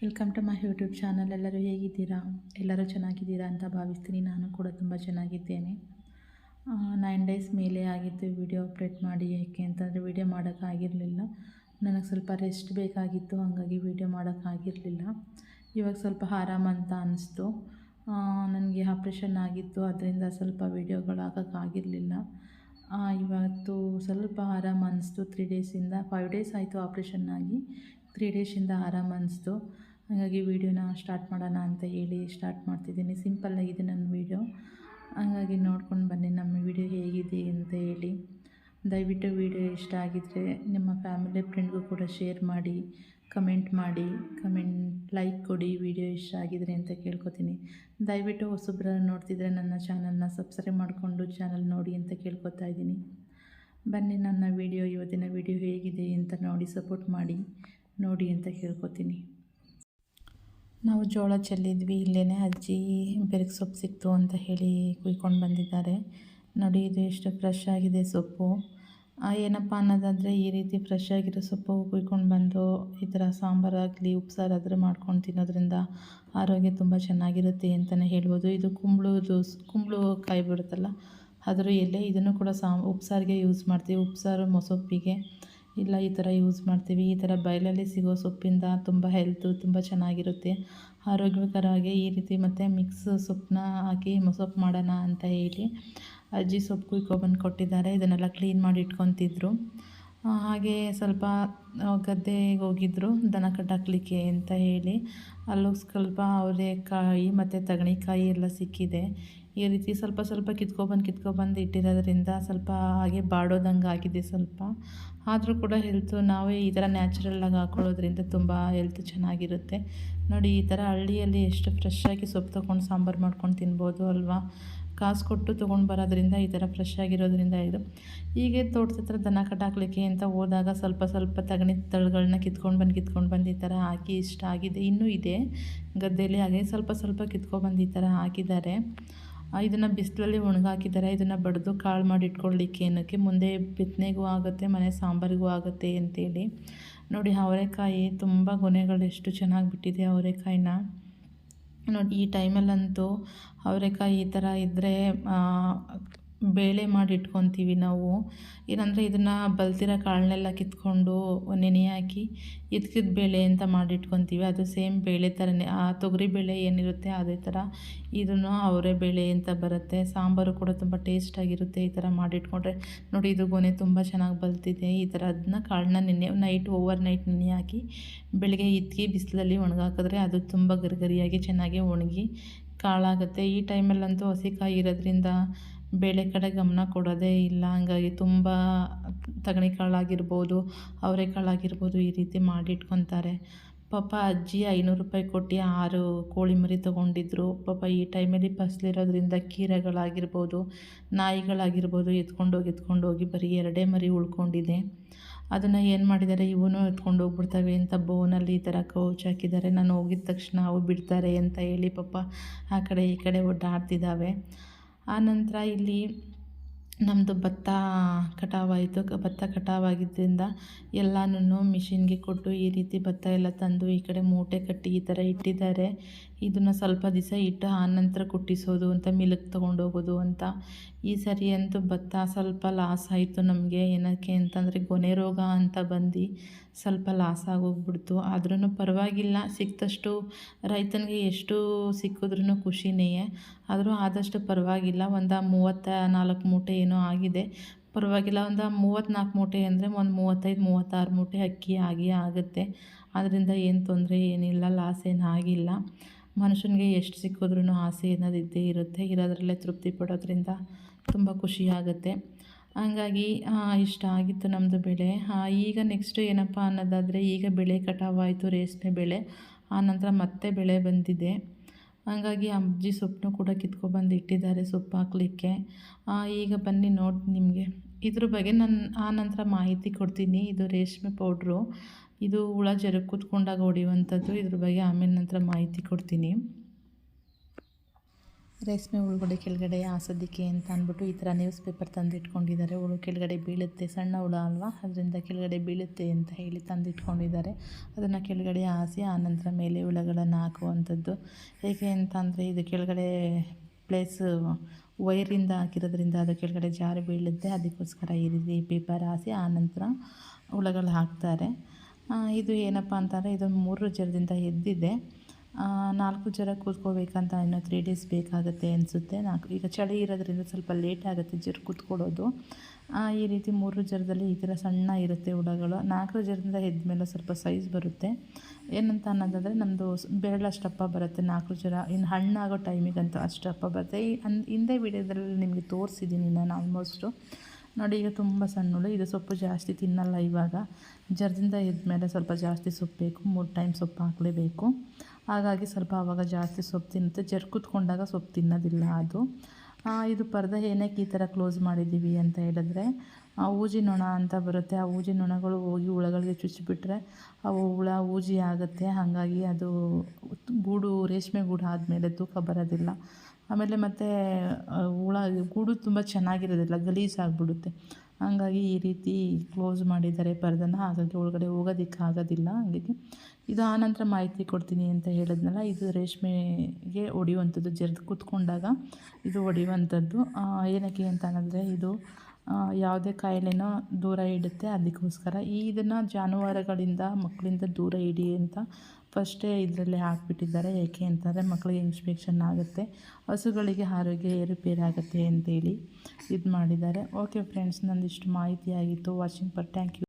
Welcome to my YouTube channel ಎಲ್ಲರೂ ಹೇಗಿದ್ದೀರಾ? ಎಲ್ಲರೂ ಚೆನ್ನಾಗಿದ್ದೀರಾ ಅಂತ ಭಾವಿಸ್ತೀನಿ. ನಾನು ಕೂಡ ತುಂಬ ಚೆನ್ನಾಗಿದ್ದೇನೆ. ನೈನ್ ಡೇಸ್ ಮೇಲೆ ಆಗಿತ್ತು ವಿಡಿಯೋ ಅಪ್ಡೇಟ್ ಮಾಡಿ. ಏಕೆ ಅಂತಂದರೆ ವಿಡಿಯೋ ಮಾಡೋಕ್ಕಾಗಿರಲಿಲ್ಲ ನನಗೆ ಸ್ವಲ್ಪ ರೆಸ್ಟ್ ಬೇಕಾಗಿತ್ತು. ಹಾಗಾಗಿ ವೀಡಿಯೋ ಮಾಡೋಕ್ಕಾಗಿರಲಿಲ್ಲ ಇವಾಗ ಸ್ವಲ್ಪ ಆರಾಮ ಅಂತ ಅನ್ನಿಸ್ತು ನನಗೆ ಆಪ್ರೇಷನ್ ಆಗಿತ್ತು. ಅದರಿಂದ ಸ್ವಲ್ಪ ವೀಡಿಯೋಗಳು ಹಾಕೋಕ್ಕಾಗಿರಲಿಲ್ಲ ಇವತ್ತು ಸ್ವಲ್ಪ ಆರಾಮ ಅನ್ನಿಸ್ತು ತ್ರೀ ಡೇಸಿಂದ ಫೈವ್ ಡೇಸ್ ಆಯಿತು ಆಪ್ರೇಷನ್ ಆಗಿ. ತ್ರೀ ಡೇಸಿಂದ ಆರಾಮ ಅನ್ನಿಸ್ತು ಹಾಗಾಗಿ ವೀಡಿಯೋನ ಸ್ಟಾರ್ಟ್ ಮಾಡೋಣ ಅಂತ ಹೇಳಿ ಸ್ಟಾರ್ಟ್ ಮಾಡ್ತಿದ್ದೀನಿ. ಸಿಂಪಲ್ಲಾಗಿದೆ ನನ್ನ ವೀಡಿಯೋ. ಹಾಗಾಗಿ ನೋಡ್ಕೊಂಡು ಬನ್ನಿ ನಮ್ಮ ವೀಡಿಯೋ ಹೇಗಿದೆ ಅಂತ ಹೇಳಿ. ದಯವಿಟ್ಟು ವೀಡಿಯೋ ಇಷ್ಟ ಆಗಿದ್ದರೆ ನಿಮ್ಮ ಫ್ಯಾಮಿಲಿ, ಫ್ರೆಂಡ್ಗೂ ಕೂಡ ಶೇರ್ ಮಾಡಿ, ಕಮೆಂಟ್ ಮಾಡಿ, ಕಮೆಂಟ್, ಲೈಕ್ ಕೊಡಿ, ವಿಡಿಯೋ ಇಷ್ಟ ಆಗಿದ್ರೆ ಅಂತ ಕೇಳ್ಕೊತೀನಿ. ದಯವಿಟ್ಟು ಹೊಸಬ್ರ ನೋಡ್ತಿದ್ರೆ ನನ್ನ ಚಾನಲ್ನ ಸಬ್ಸ್ಕ್ರೈಬ್ ಮಾಡಿಕೊಂಡು ಚಾನಲ್ ನೋಡಿ ಅಂತ ಕೇಳ್ಕೊತಾ ಇದ್ದೀನಿ. ಬನ್ನಿ ನನ್ನ ವಿಡಿಯೋ, ಇವತ್ತಿನ ವಿಡಿಯೋ ಹೇಗಿದೆ ಅಂತ ನೋಡಿ, ಸಪೋರ್ಟ್ ಮಾಡಿ, ನೋಡಿ ಅಂತ ಕೇಳ್ಕೊತೀನಿ. ನಾವು ಜೋಳ ಚೆಲ್ಲಿದ್ವಿ ಇಲ್ಲೇ ಅಜ್ಜಿ ಬೆರಗು ಸೊಪ್ಪು ಸಿಕ್ತು ಅಂತ ಹೇಳಿ ಕುಯ್ಕೊಂಡು ಬಂದಿದ್ದಾರೆ. ನೋಡಿ, ಇದು ಎಷ್ಟು ಫ್ರೆಶ್ ಆಗಿದೆ ಸೊಪ್ಪು. ಏನಪ್ಪ ಅನ್ನೋದಾದರೆ ಈ ರೀತಿ ಫ್ರೆಶ್ ಆಗಿರೋ ಸೊಪ್ಪು ಕುಯ್ಕೊಂಡು ಬಂದು ಈ ಥರ ಸಾಂಬಾರಾಗಲಿ ಉಪ್ಸಾರಾದರೂ ಮಾಡ್ಕೊಂಡು ತಿನ್ನೋದ್ರಿಂದ ಆರೋಗ್ಯ ತುಂಬ ಚೆನ್ನಾಗಿರುತ್ತೆ ಅಂತಲೇ ಹೇಳ್ಬೋದು. ಇದು ಕುಂಬಳದು ಕುಂಬಳು ಕಾಯಿ ಬಿಡುತ್ತಲ್ಲ ಅದರ ಎಲೆ ಇದನ್ನು ಕೂಡ ಸಾಂಬ್ ಉಪ್ಸಾರಿಗೆ ಯೂಸ್ ಮಾಡ್ತೀವಿ. ಉಪ್ಸಾರು, ಮೊಸೊಪ್ಪಿಗೆ. ಇಲ್ಲ, ಈ ಥರ ಯೂಸ್ ಮಾಡ್ತೀವಿ. ಈ ಥರ ಬಯಲಲ್ಲಿ ಸಿಗೋ ಸೊಪ್ಪಿಂದ ತುಂಬ ಹೆಲ್ತು ತುಂಬ ಚೆನ್ನಾಗಿರುತ್ತೆ. ಆರೋಗ್ಯಕರವಾಗಿ ಈ ರೀತಿ ಮತ್ತು ಮಿಕ್ಸ್ ಸೊಪ್ಪನ್ನ ಹಾಕಿ ಮೊಸೊಪ್ಪು ಮಾಡೋಣ ಅಂತ ಹೇಳಿ ಅಜ್ಜಿ ಸೊಪ್ಪು ಕುಯ್ಕೊಬಂದು ಕೊಟ್ಟಿದ್ದಾರೆ. ಇದನ್ನೆಲ್ಲ ಕ್ಲೀನ್ ಮಾಡಿ ಇಟ್ಕೊತಿದ್ರು. ಹಾಗೆ ಸ್ವಲ್ಪ ಗದ್ದೆಗೆ ಹೋಗಿದ್ರು. ದನ ಕಟ್ಟಾಕ್ಲಿಕ್ಕೆ ಅಂತ ಹೇಳಿ. ಅಲ್ಲೋಗಿ ಸ್ವಲ್ಪ ಅವರೆಕಾಯಿ ಮತ್ತು ತಗಣಿಕಾಯಿ ಎಲ್ಲ ಸಿಕ್ಕಿದೆ. ಈ ರೀತಿ ಸ್ವಲ್ಪ ಸ್ವಲ್ಪ ಕಿತ್ಕೊಬಂದು ಕಿತ್ಕೊಬಂದು ಇಟ್ಟಿರೋದ್ರಿಂದ ಸ್ವಲ್ಪ ಹಾಗೆ ಬಾಡೋದಂಗೆ ಆಗಿದೆ ಸ್ವಲ್ಪ. ಆದರೂ ಕೂಡ ಹೆಲ್ತು ನಾವೇ ಈ ಥರ ನ್ಯಾಚುರಲ್ಲಾಗಿ ಹಾಕ್ಕೊಳ್ಳೋದ್ರಿಂದ ತುಂಬ ಹೆಲ್ತ್ ಚೆನ್ನಾಗಿರುತ್ತೆ. ನೋಡಿ ಈ ಥರ ಹಳ್ಳಿಯಲ್ಲಿ ಎಷ್ಟು ಫ್ರೆಶ್ ಆಗಿ ಸೊಪ್ಪು ತೊಗೊಂಡು ಸಾಂಬಾರು ಮಾಡ್ಕೊಂಡು ತಿನ್ಬೋದು ಅಲ್ವಾ? ಕಾಸು ಕೊಟ್ಟು ತೊಗೊಂಡು ಬರೋದ್ರಿಂದ ಈ ಥರ ಫ್ರೆಶ್ ಆಗಿರೋದ್ರಿಂದ ಇದು. ಹೀಗೆ ತೋಟದ ಹತ್ರ ದನ ಕಟ್ಟಾಕ್ಲಿಕ್ಕೆ ಅಂತ ಹೋದಾಗ ಸ್ವಲ್ಪ ಸ್ವಲ್ಪ ತಗಣಿ ತಳಗಳನ್ನ ಕಿತ್ಕೊಂಡು ಬಂದು ಕಿತ್ಕೊಂಡು ಬಂದು ಈ ಥರ ಹಾಕಿ ಇಷ್ಟ ಆಗಿದೆ. ಇನ್ನೂ ಇದೆ ಗದ್ದೆಯಲ್ಲಿ ಹಾಗೆ ಸ್ವಲ್ಪ ಸ್ವಲ್ಪ ಕಿತ್ಕೊಬಂದು ಈ ಥರ ಹಾಕಿದ್ದಾರೆ. ಇದನ್ನು ಬಿಸಿಲಲ್ಲಿ ಒಣಗಾಕಿದ್ದಾರೆ ಇದನ್ನು ಬಡಿದು ಕಾಳು ಮಾಡಿ ಇಟ್ಕೊಳ್ಳಿಕ್ಕೆ ಏನಕ್ಕೆ? ಮುಂದೆ ಬಿತ್ತನೆಗೂ ಆಗುತ್ತೆ, ಮನೆ ಸಾಂಬಾರಿಗೂ ಆಗುತ್ತೆ ಅಂತೇಳಿ. ನೋಡಿ, ಅವರೆಕಾಯಿ ತುಂಬ ಗೊನೆಗಳು ಎಷ್ಟು ಚೆನ್ನಾಗಿ ಬಿಟ್ಟಿದೆ ಅವರೆಕಾಯಿನ. ನೋಡಿ, ಈ ಟೈಮಲ್ಲಂತೂ ಅವರೆಕಾಯಿ ಈ ಥರ ಇದ್ದರೆ ಬೇಳೆ ಮಾಡಿ ಇಟ್ಕೊತೀವಿ ನಾವು. ಏನಂದರೆ ಇದನ್ನು ಬಲ್ತಿರೋ ಕಾಳನ್ನೆಲ್ಲ ಕಿತ್ಕೊಂಡು ನೆನೆ ಹಾಕಿ ಇದ್ಕಿದ ಬೇಳೆ ಅಂತ ಮಾಡಿಟ್ಕೊತೀವಿ ಅದು ಸೇಮ್ ಬೇಳೆ ಥರನೇ ಆ ತೊಗರಿ ಬೇಳೆ ಏನಿರುತ್ತೆ ಅದೇ ಥರ ಇದನ್ನು ಅವರೇ ಬೇಳೆ ಅಂತ ಬರುತ್ತೆ. ಸಾಂಬಾರು ಕೂಡ ತುಂಬ ಟೇಸ್ಟಾಗಿರುತ್ತೆ ಈ ಥರ ಮಾಡಿಟ್ಕೊಂಡ್ರೆ ನೋಡಿ ಇದು ಗೊನೆ ತುಂಬ ಚೆನ್ನಾಗಿ ಬಲ್ತಿದೆ. ಈ ಥರ ಅದನ್ನ ಕಾಳನ್ನ ನೆನೆ ನೈಟ್ ಓವರ್ ನೈಟ್ ನೆನೆ ಹಾಕಿ ಬೆಳಗ್ಗೆ ಇದ್ಕಿ ಬಿಸಿಲಲ್ಲಿ ಒಣಗಾಕಿದ್ರೆ ಅದು ತುಂಬ ಗರಿಗರಿಯಾಗಿ ಚೆನ್ನಾಗಿ ಒಣಗಿ ಕಾಳಾಗುತ್ತೆ. ಈ ಟೈಮಲ್ಲಂತೂ ಹಸಿಕಾಯಿ ಇರೋದ್ರಿಂದ ಬೇಳೆ ಕಡೆ ಗಮನ ಕೊಡೋದೇ ಇಲ್ಲ. ಹಂಗಾಗಿ ತುಂಬ ತಗಣಿ ಕಾಳಾಗಿರ್ಬೋದು ಅವರೆಕಾಳಾಗಿರ್ಬೋದು ಈ ರೀತಿ ಮಾಡಿಟ್ಕೊತಾರೆ. ಪಾಪ ಅಜ್ಜಿ ಐನೂರು ರೂಪಾಯಿ ಕೊಟ್ಟು ಆರು ಕೋಳಿ ಮರಿ ತೊಗೊಂಡಿದ್ರು. ಪಾಪ ಈ ಟೈಮಲ್ಲಿ ಫಸ್ಲಿರೋದ್ರಿಂದ ಕೀರೆಗಳಾಗಿರ್ಬೋದು, ನಾಯಿಗಳಾಗಿರ್ಬೋದು ಎತ್ಕೊಂಡೋಗಿ ಎತ್ಕೊಂಡೋಗಿ ಬರೀ ಎರಡೇ ಮರಿ ಉಳ್ಕೊಂಡಿದೆ. ಅದನ್ನು ಏನು ಮಾಡಿದ್ದಾರೆ, ಇವನು ಎತ್ಕೊಂಡು ಹೋಗ್ಬಿಡ್ತವೆ ಅಂತ ಬೋನಲ್ಲಿ ಈ ಥರ ಕೌಚ್ ಹಾಕಿದ್ದಾರೆ. ನಾನು ಹೋಗಿದ ತಕ್ಷಣ ಅವು ಬಿಡ್ತಾರೆ ಅಂತ ಹೇಳಿ ಪಾಪ ಆ ಕಡೆ ಈ ಕಡೆ ಒಡ್ಡಾಡ್ತಿದ್ದಾವೆ. ಆನಂತರ ಇಲ್ಲಿ ನಮ್ಮದು ಭತ್ತ ಕಟಾವಾಯಿತು. ಭತ್ತ ಕಟಾವಾಗಿದ್ದರಿಂದ ಎಲ್ಲನೂ ಮಿಷಿನ್ಗೆ ಕೊಟ್ಟು ಈ ರೀತಿ ಭತ್ತ ಎಲ್ಲ ತಂದು ಈ ಕಡೆ ಮೂಟೆ ಕಟ್ಟಿ ಈ ಥರ ಇಟ್ಟಿದ್ದಾರೆ. ಇದನ್ನು ಸ್ವಲ್ಪ ದಿವಸ ಇಟ್ಟು ಆನಂತರ ಕುಟ್ಟಿಸೋದು ಅಂತ ಮಿಲ್ಕ್ ತೊಗೊಂಡೋಗೋದು ಅಂತ. ಈ ಸರಿ ಅಂತೂ ಭತ್ತ ಸ್ವಲ್ಪ ಲಾಸ್ ಆಯಿತು ನಮಗೆ. ಏನಕ್ಕೆ ಅಂತಂದರೆ ಗೊನೆ ರೋಗ ಅಂತ ಬಂದು ಸ್ವಲ್ಪ ಲಾಸ್ ಆಗೋಗ್ಬಿಡ್ತು. ಆದ್ರೂ ಪರವಾಗಿಲ್ಲ. ಸಿಕ್ತಷ್ಟು ರೈತನಿಗೆ ಎಷ್ಟು ಸಿಕ್ಕಿದ್ರೂ ಖುಷಿನೇ. ಆದರೂ ಆದಷ್ಟು ಪರವಾಗಿಲ್ಲ. ಒಂದು ಮೂವತ್ತ ನಾಲ್ಕು ಮೂಟೆ ಏನೋ ಆಗಿದೆ. ಪರವಾಗಿಲ್ಲ. ಒಂದು ಮೂವತ್ತ್ನಾಲ್ಕು ಮೂಟೆ ಅಂದರೆ ಒಂದು ಮೂವತ್ತೈದು, ಮೂವತ್ತಾರು ಮೂಟೆ ಅಕ್ಕಿ ಆಗಿ ಆಗುತ್ತೆ. ಅದರಿಂದ ಏನು ತೊಂದರೆ ಏನಿಲ್ಲ. ಲಾಸ್ ಏನು ಆಗಿಲ್ಲ. ಮನುಷ್ಯನಿಗೆ ಎಷ್ಟು ಸಿಕ್ಕಿದ್ರೂ ಆಸೆ ಅನ್ನೋದು ಇದ್ದೇ ಇರುತ್ತೆ. ಇರೋದ್ರಲ್ಲೇ ತೃಪ್ತಿ ಪಡೋದ್ರಿಂದ ತುಂಬ ಖುಷಿಯಾಗುತ್ತೆ ಹಂಗಾಗಿ ಇಷ್ಟ ಆಗಿತ್ತು ನಮ್ಮದು ಬೆಳೆ. ಈಗ ನೆಕ್ಸ್ಟು ಏನಪ್ಪ ಅನ್ನೋದಾದರೆ, ಈಗ ಬೆಳೆ ಕಟಾವಾಯಿತು, ರೇಷ್ಮೆ ಬೆಳೆ. ಆನಂತರ ಮತ್ತೆ ಬೆಳೆ ಬಂದಿದೆ. ಹಾಗಾಗಿ ಅಜ್ಜಿ ಸೊಪ್ಪನ್ನು ಕೂಡ ಕಿತ್ಕೊಬಂದು ಇಟ್ಟಿದ್ದಾರೆ ಸೊಪ್ಪು ಹಾಕ್ಲಿಕ್ಕೆ. ಈಗ ಬನ್ನಿ ನೋಡಿ ನಿಮಗೆ. ಇದ್ರ ಬಗ್ಗೆ ನಾನು, ಆ ನಂತರ ಮಾಹಿತಿ ಕೊಡ್ತೀನಿ. ಇದು ರೇಷ್ಮೆ ಪೌಡ್ರು. ಇದು ಹುಳ ಜರ ಕೂತ್ಕೊಂಡಾಗ ಹೊಡೆಯುವಂಥದ್ದು. ಇದ್ರ ಬಗ್ಗೆ ಆಮೇಲೆ ನಂತರ ಮಾಹಿತಿ ಕೊಡ್ತೀನಿ. ರೇಷ್ಮೆ ಹುಳುಗಳು ಕೆಳಗಡೆ ಹಾಸೋದಕ್ಕೆ ಅಂತ ಅಂದ್ಬಿಟ್ಟು ಈ ಥರ ನ್ಯೂಸ್ ಪೇಪರ್ ತಂದಿಟ್ಕೊಂಡಿದ್ದಾರೆ. ಹುಳು ಕೆಳಗಡೆ ಬೀಳುತ್ತೆ, ಸಣ್ಣ ಹುಳು ಅಲ್ವಾ? ಅದರಿಂದ ಕೆಳಗಡೆ ಬೀಳುತ್ತೆ ಅಂತ ಹೇಳಿ ತಂದಿಟ್ಕೊಂಡಿದ್ದಾರೆ. ಅದನ್ನು ಕೆಳಗಡೆ ಹಾಸಿ ಆನಂತರ ಮೇಲೆ ಹುಳಗಳನ್ನು ಹಾಕುವಂಥದ್ದು. ಹೇಗೆ ಅಂತಂದರೆ ಇದು ಕೆಳಗಡೆ ಪ್ಲೇಸ್ ವೈರಿಂದ ಹಾಕಿರೋದ್ರಿಂದ ಅದು ಕೆಳಗಡೆ ಜಾರಿ ಬೀಳುತ್ತೆ. ಅದಕ್ಕೋಸ್ಕರ ಈ ರೀತಿ ಪೇಪರ್ ಹಾಸಿ ಆನಂತರ ಹುಳಗಳು ಹಾಕ್ತಾರೆ. ಇದು ಏನಪ್ಪ ಅಂತಂದರೆ ಇದು ಮೂರು ಜರದಿಂದ ಎದ್ದಿದೆ. ನಾಲ್ಕು ಜರ ಕೂತ್ಕೋಬೇಕಂತ ಇನ್ನೂ ತ್ರೀ ಡೇಸ್ ಬೇಕಾಗುತ್ತೆ ಅನಿಸುತ್ತೆ. ನಾಲ್ಕು, ಈಗ ಚಳಿ ಇರೋದ್ರಿಂದ ಸ್ವಲ್ಪ ಲೇಟ್ ಆಗುತ್ತೆ ಜರ ಕೂತ್ಕೊಳ್ಳೋದು. ಈ ರೀತಿ ಮೂರು ಜರದಲ್ಲಿ ಈ ಥರ ಸಣ್ಣ ಇರುತ್ತೆ ಹುಳಗಳು ನಾಲ್ಕು ಜರದಿಂದ ಎದ್ದ ಮೇಲೆ ಸ್ವಲ್ಪ ಸೈಜ್ ಬರುತ್ತೆ. ಏನಂತ ಅನ್ನೋದಾದರೆ ನಮ್ಮದು ಬೆರಳಷ್ಟಪ್ಪ ಬರುತ್ತೆ. ನಾಲ್ಕು ಜರ, ಇನ್ನು ಹಣ್ಣಾಗೋ ಟೈಮಿಗಂತೂ ಅಷ್ಟಪ್ಪ ಬರುತ್ತೆ. ಈ, ಅನ್, ಹಿಂದೆ ವಿಡಿಯೋದಲ್ಲಿ ನಿಮಗೆ ತೋರಿಸಿದ್ದೀನಿ ನಾನು ಆಲ್ಮೋಸ್ಟು ನೋಡಿ, ಈಗ ತುಂಬ ಸಣ್ಣಳು. ಇದು ಸೊಪ್ಪು ಜಾಸ್ತಿ ತಿನ್ನಲ್ಲ ಇವಾಗ. ಜರದಿಂದ ಎದ್ಮೇಲೆ ಸ್ವಲ್ಪ ಜಾಸ್ತಿ ಸೊಪ್ಪು ಬೇಕು. ಮೂರು ಟೈಮ್ ಸೊಪ್ಪು ಹಾಕಲೇಬೇಕು. ಹಾಗಾಗಿ ಸ್ವಲ್ಪ ಆವಾಗ ಜಾಸ್ತಿ ಸೊಪ್ಪು ತಿನ್ನುತ್ತೆ. ಜರ್ ಕೂತ್ಕೊಂಡಾಗ ಸೊಪ್ಪು ತಿನ್ನೋದಿಲ್ಲ ಅದು. ಇದು ಪರ್ದೆ ಏನಕ್ಕೆ ಈ ಥರ ಕ್ಲೋಸ್ ಮಾಡಿದ್ದೀವಿ ಅಂತ ಹೇಳಿದ್ರೆ ಆ ಊಜಿ ನೊಣ ಅಂತ ಬರುತ್ತೆ. ಆ ಊಜಿ ನೊಣಗಳು ಹೋಗಿ ಹುಳಗಳಿಗೆ ಚುಚ್ಚಿಬಿಟ್ರೆ ಅವು ಹುಳ, ಊಜಿ ಆಗುತ್ತೆ. ಹಾಗಾಗಿ ಅದು ಗೂಡು, ರೇಷ್ಮೆ ಗೂಡು ಆದಮೇಲೆ ತೂಕ ಬರೋದಿಲ್ಲ. ಆಮೇಲೆ ಮತ್ತು ಹುಳ, ಗೂಡು ತುಂಬ ಚೆನ್ನಾಗಿರೋದಿಲ್ಲ ಗಲೀಜಾಗಿಬಿಡುತ್ತೆ ಹಾಗಾಗಿ ಈ ರೀತಿ ಕ್ಲೋಸ್ ಮಾಡಿದ್ದಾರೆ ಪರ್ದನ. ಹಾಗಾಗಿ ಒಳಗಡೆ ಹೋಗೋದಕ್ಕೆ ಆಗೋದಿಲ್ಲ ಹಾಗಾಗಿ. ಇದು ಆನಂತರ ಮಾಹಿತಿ ಕೊಡ್ತೀನಿ ಅಂತ ಹೇಳಿದ್ನಲ್ಲ, ಇದು ರೇಷ್ಮೆಗೆ ಹೊಡೆಯುವಂಥದ್ದು ಜರ್ದು ಕೂತ್ಕೊಂಡಾಗ ಇದು ಹೊಡೆಯುವಂಥದ್ದು ಏನಕ್ಕೆ ಅಂತ ಇದು ಯಾವುದೇ ಕಾಯಿಲೆನೋ ದೂರ ಇಡುತ್ತೆ. ಅದಕ್ಕೋಸ್ಕರ ಈ ಇದನ್ನು ಜಾನುವಾರುಗಳಿಂದ ಮಕ್ಕಳಿಂದ ದೂರ ಇಡಿ ಅಂತ ಫಸ್ಟೇ ಇದರಲ್ಲಿ ಹಾಕಿಬಿಟ್ಟಿದ್ದಾರೆ. ಏಕೆ ಅಂತಂದರೆ ಮಕ್ಕಳಿಗೆ ಇನ್ಸ್ಪೆಕ್ಷನ್ ಆಗುತ್ತೆ. ಹಸುಗಳಿಗೆ ಆರೋಗ್ಯ ಏರುಪೇರಾಗುತ್ತೆ ಅಂತೇಳಿ ಇದು ಮಾಡಿದ್ದಾರೆ ಓಕೆ ಫ್ರೆಂಡ್ಸ್, ನಂದಿಷ್ಟು ಮಾಹಿತಿ ಆಗಿತ್ತು ವಾಚಿಂಗ್ ಪರ್ ಥ್ಯಾಂಕ್ ಯು.